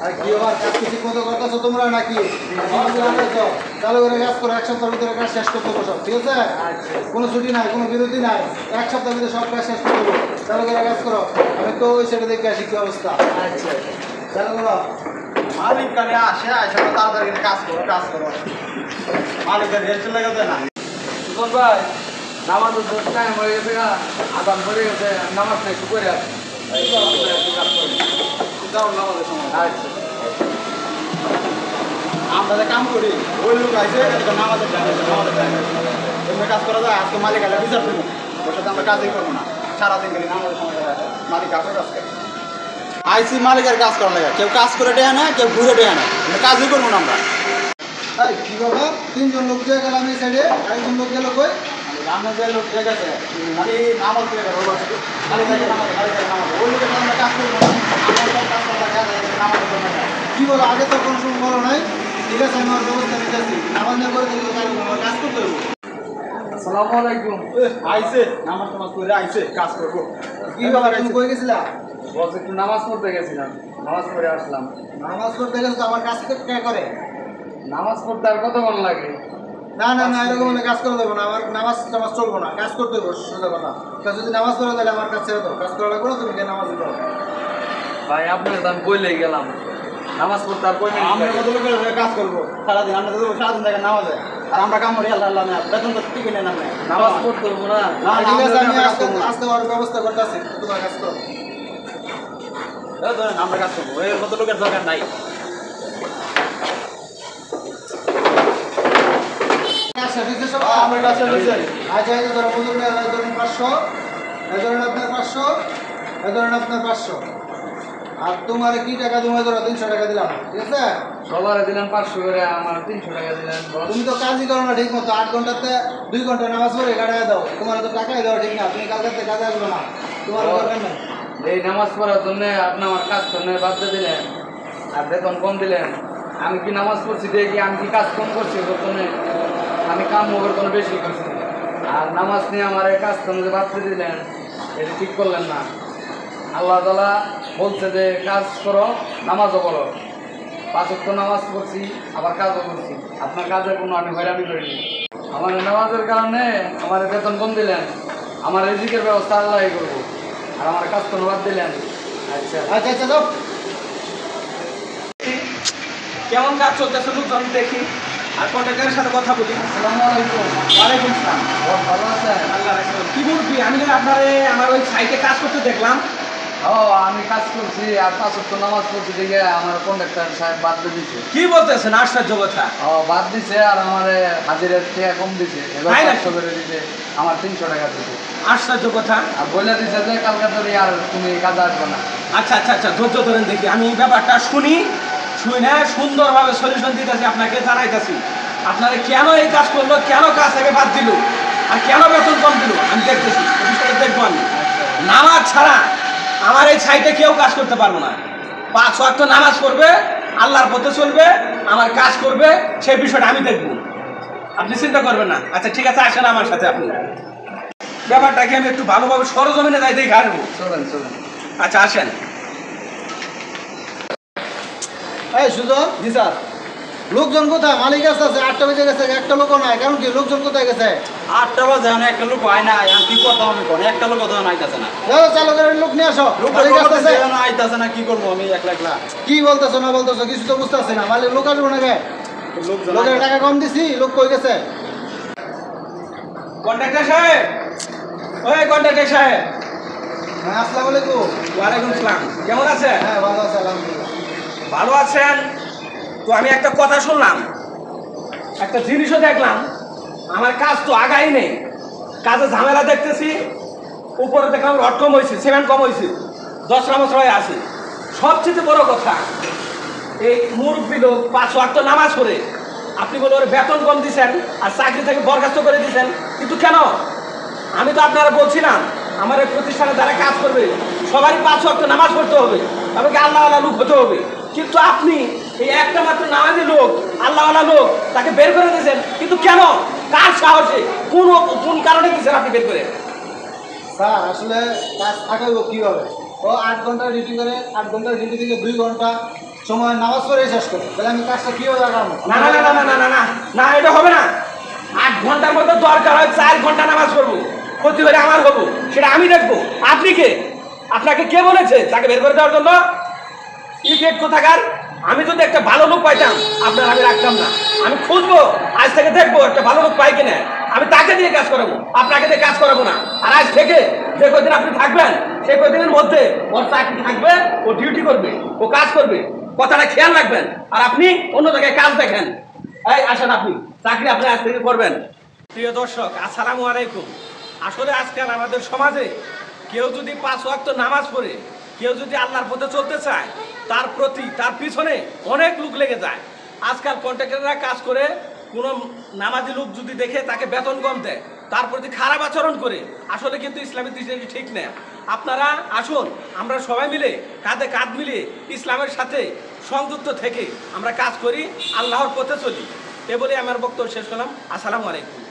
আর কি আবার কাজ কি ঠিক মতো করতেছো তোমরা নাকি? চালু করে কাজ করো এক সপ্তাহের ভিতরে কাজ শেষ করতে বসো ঠিক আছে? কোনো ছুটি নাই কোনো বিরতি নাই এক সপ্তাহের ভিতরে সব কাজ শেষ করতে হবে চালু করে কাজ করো আমি তো ওই সাইডে দেখে আসি কি অবস্থা। আচ্ছা। চালু করো। মালিক কানে আসে আসে তো তাড়াতাড়ি করে কাজ করো কাজ করো। মালিকের রেস্ট লাগাতে না? সুতন ভাই নামাজ টাইম হয়ে গেছে আদান পড়ে গেছে নামাজটা একটু করে আসি। সময় আচ্ছা আমরা কাম করি ওই লোক নামাজের আছে নামাজের এমনি কাজ করা যায় আজকে মালিক আলে বিচার দেবো। ওর সাথে আমরা কাজই করব না। সারাদিন খালি নামাজের সময় মালিক আসে কাজ করে। আইসি মালিকের কাজ করা লাগে। কেউ কাজ করে দেয় না কেউ ঘুরে দেয় না কাজই করব না আমরা। কি বাবা তিনজন লোক দিয়ে গেলাম এই সাইডে আরেকজন লোক গেল কই? রান্না যে লোক আছে খালি নামাজ করে গেল ওই লোকের আমরা কাজ করব না আমার কাজ করা লাগে নামাজ করব না কি বলো আগে তো কোনো সময় বলো নাই। ঠিক আছে আমি আমার ব্যবস্থা নিতেছি। নামাজ না করে কাজ আমার কাজ করতে হবে। আসসালামু আলাইকুম। আইসে নামাজ টামাজ করে আইসে কাজ করব। কি বাবা তুমি কই গেছিলা? বস একটু নামাজ পড়তে গেছিলাম। নামাজ পড়ে আসলাম। নামাজ করতে গেছো তো আমার কাজ কে- করে? নামাজ পড়তে আর কতক্ষণ লাগে? না না না এরকম হলে কাজ করে দেবো না। আমার নামাজ টামাজ চলবো না। কাজ করতে দেবো সোজা কথা। যদি নামাজ করে তাহলে আমার কাজ ছেড়ে দাও। কাজ করা লাগবে না তুমি নামাজ করো ভাই আপনার তো আমি বইলেই গেলাম। নামাজ পড়তে আর কই আমরা কত লোকের কাজ করব। সারাদিন আমরা তো সারাদিন থেকে নামাজে আর আমরা কাম করি আল্লাহ আল্লাহ না বেতন তো ঠিক না নামাজ পড়তে হব না। না, ঠিক আছে আমি আজকে আজকে আমার ব্যবস্থা করতে আছি তোমার কাজ করো। ধরেন, আমরা কাজ করব। এর মতো লোকের দরকার নাই। আচ্ছা আচ্ছা পাঁচশো। ধরেন আপনার পাঁচশো এই ধরেন আপনার পাঁচশো আর তোমার কি টাকা তুমি ধরো তিনশো টাকা দিলাম। ঠিক আছে? সবারে দিলেন পাঁচশো করে আমার তিনশো টাকা বস। তুমি তো কাজই করো না ঠিক মতো। আট ঘন্টাতে দুই ঘণ্টা নামাজ পড়ে কাটায় দাও। তোমার তো টাকাই দাও ঠিক না। তুমি কালকে কাজে আসবে না। তোমার দরকার নেই। এই নামাজ পড়ার জন্য আপনি আমার কাজ করতে বাদ দিলেন আর বেতন কম দিলেন। আমি কি নামাজ পড়ছি দেখি আমি কি কাজ কম করছি জন্য আমি কাম কোনো বেশি করছি আর নামাজ নিয়ে আমার এই কাজ করতে বাদ দিলেন এটা ঠিক করলেন না। আল্লাহ তালা বলছে যে কাজ করো নামাজও করো পাঁচক তো নামাজ পড়ছি আবার কাজও করছি। আপনার কাজের কোনো আমি হয়রানি করিনি। আমার নামাজের কারণে আমার বেতন কম দিলেন। আমার রিজিকের ব্যবস্থা আল্লাহই করব। আর আমার কাজ কোনো বাদ দিলেন। আচ্ছা। আচ্ছা আচ্ছা কেমন কাজ চলতেছে লোকজন দেখি? আর কন্ট্রাক্টরের সাথে কথা বলি। আসসালামু আলাইকুম। ওয়ালাইকুম সালাম বস, ভালো আছেন? আল্লাহ কি বলবি? আমি আপনার আমার ওই সাইটে কাজ করতে দেখলাম ও আমি কাজ করছি আর তো নামাজ পড়ছি দেখে আমার কন্ডাক্টর সাহেব বাদ দিয়ে দিছে। কি বলতেছেন আশ্চর্য কথা। ও বাদ দিছে আর আমার হাজিরের থেকে কম দিছে এবার তাই পাঁচশো করে দিছে আমার তিনশো টাকা দিছে। আশ্চর্য কথা। আর বলে দিছে যে কালকে আর তুমি কাজে আসবে না। আচ্ছা আচ্ছা আচ্ছা ধৈর্য ধরেন দেখি আমি ব্যাপারটা শুনি শুনে সুন্দরভাবে সলিউশন দিতেছি আপনাকে জানাইতেছি। আপনারা কেন এই কাজ করল কেন কাজ থেকে বাদ দিল আর কেন বেতন কম দিল আমি দেখতেছি দেখব আমি। নামাজ ছাড়া আমার এই সাইটে কেউ কাজ করতে পারব না। পাঁচ ওয়াক্ত নামাজ পড়বে আল্লাহর পথে চলবে আমার কাজ করবে সেই বিষয়টা আমি দেখব। আপনি চিন্তা করবেন না। আচ্ছা ঠিক আছে আসেন আমার সাথে আপনি। ব্যাপারটাকে আমি একটু ভালোভাবে সরজমিনে যাই দেখে আসব আচ্ছা আসেন। এই সুজন জি স্যার। লোকজন কোথায়? মালিক আছে আছে আটটা বেজে গেছে একটা লোকও নাই। কারণ কি? লোকজন কোথায় গেছে? আটটা বাজে এখন একটা লোক হয় না এখন কি কথা আমি কোন? একটা লোক তো আইতাছে না। যাও চালকের লোক নিয়ে আসো। লোক মালিক আসতেছে। আইতাছে না কি করব আমি একলা একলা? কি বলতেছো না বলতেছো কিছু তো বুঝতেছি না। মালিক লোক আসব না কে লোকজন লোকের টাকা কম দিছি লোক কই গেছে? কন্ট্রাক্টর সাহেব! ওই কন্ট্রাক্টর সাহেব! হ্যাঁ আসসালামু আলাইকুম। ওয়ালাইকুম আসসালাম কেমন আছেন? হ্যাঁ ভালো আছে আলহামদুলিল্লাহ। ভালো আছেন? তো আমি একটা কথা শুনলাম। একটা জিনিসও দেখলাম, আমার কাজ তো আগাই নেই। কাজে ঝামেলা দেখতেছি, উপরে দেখলাম রড কম হয়েছে, সিমেন্ট কম হয়েছে দশ হয়ে আছে। সবচেয়ে বড় কথা, এই মুরব্বী লোক পাঁচ ওয়াক্ত নামাজ পড়ে। আপনি বলে ওর বেতন কম দিছেন আর চাকরি থেকে বরখাস্ত করে দিছেন, কিন্তু কেন? আমি তো আপনারা বলছিলাম, আমার এই প্রতিষ্ঠানে যারা কাজ করবে, সবারই পাঁচ ওয়াক্ত নামাজ পড়তে হবে তাদেরকে আল্লাহ আল্লাহ লোক হতে হবে। কিন্তু আপনি এই একটা মাত্র নামাজি লোক আল্লাহ আল্লাহ লোক তাকে বের করে দিয়েছেন। কিন্তু কেন? কার সাহসে? কোন কোন কারণে দিয়েছেন আপনি বের করে? স্যার আসলে কাজ থাকাইব কি হবে ও আট ঘণ্টা ডিউটি করে আট ঘণ্টার ডিউটি থেকে দুই ঘণ্টা সময় নামাজ পড়ে শেষ করো। তাহলে আমি কাজটা কীভাবে আগাবো? না না না না না না না না এটা হবে না। আট ঘণ্টার মধ্যে দরকার হয় চার ঘণ্টা নামাজ পড়ব। ক্ষতি হলে আমার হব সেটা আমি দেখব। আপনি কে? আপনাকে কে বলেছে তাকে বের করে দেওয়ার জন্য? ইডিয়েট কোথাকার? আমি যদি একটা ভালো লোক পাইতাম, আপনার আমি রাখতাম না। আমি খুঁজবো, আজ থেকে দেখব একটা ভালো লোক পাই কিনা। আমি তাকে দিয়ে কাজ করাবো, আপনাকে দিয়ে কাজ করাবো না। আর আজ থেকে যে কদিন আপনি থাকবেন, সেই কদিনের মধ্যে ওর চাকরি থাকবে, ও ডিউটি করবে, ও কাজ করবে। কথাটা খেয়াল রাখবেন। আর আপনি অন্য জায়গায় কাজ দেখেন। এই, আসেন আপনি। চাকরি আপনি আজ থেকে করবেন। প্রিয় দর্শক, আসসালামু আলাইকুম। আসলে আজকাল আমাদের সমাজে কেউ যদি পাঁচ ওয়াক্ত নামাজ পড়ে কেউ যদি আল্লাহর পথে চলতে চায়, তার প্রতি, তার পিছনে অনেক লোক লেগে যায়। আজকাল কন্ট্রাক্টররা কাজ করে, কোনো নামাজি লোক যদি দেখে তাকে বেতন কম দেয়, তার প্রতি খারাপ আচরণ করে। আসলে কিন্তু ইসলামের দৃষ্টি ঠিক না আপনারা আসুন, আমরা সবাই মিলে, কাঁধে কাঁধ মিলিয়ে ইসলামের সাথে সংযুক্ত থেকে আমরা কাজ করি, আল্লাহর পথে চলি। এ বলে আমার বক্তব্য শেষ করলাম। আসসালামু আলাইকুম।